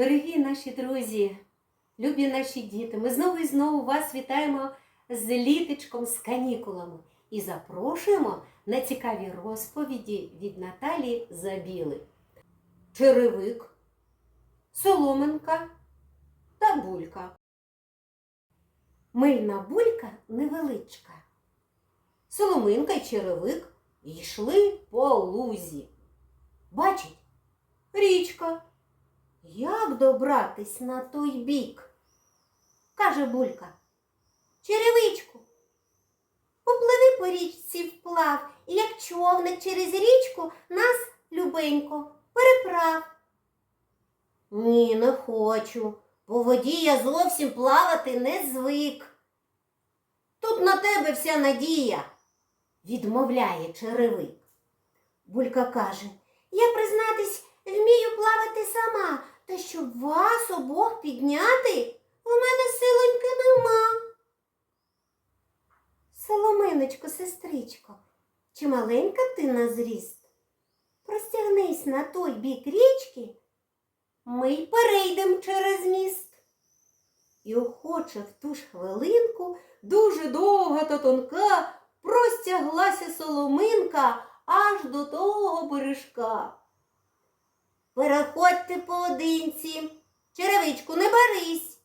Дорогі наші друзі, любі наші діти, ми знову і знову вас вітаємо з літочком, з канікулами і запрошуємо на цікаві розповіді від Наталії Забіли. Черевик, соломинка та булька. Мильна булька невеличка. Соломинка й черевик йшли по лузі. Бачить, річка. Як добратись на той бік? каже булька. Черевичку. Попливи по річці вплав, і як човник через річку нас, любенько, переправ. Ні, не хочу. По воді я зовсім плавати не звик. Тут на тебе вся надія, відмовляє черевик. Булька каже, я признатись вмію щоб вас обох підняти, у мене силоньки нема. Соломиночко, сестричко, чи маленька ти на зріст? Простягнись на той бік річки, ми й перейдем через міст. І охоче в ту ж хвилинку дуже довга та тонка простяглася соломинка аж до того бережка. Переходьте поодинці, черевичку не барись.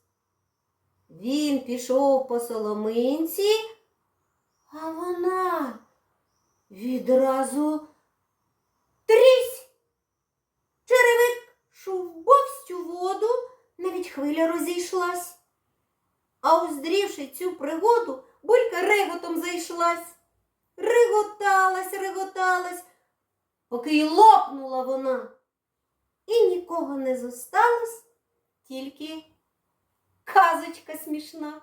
Він пішов по соломинці, а вона відразу трісь. Черевик шубовсть у воду, навіть хвиля розійшлась. А уздрівши цю пригоду, булька реготом зайшлась. Реготалась, реготалась, поки й лопнула вона. І нікого не зосталось, тільки казочка смішна.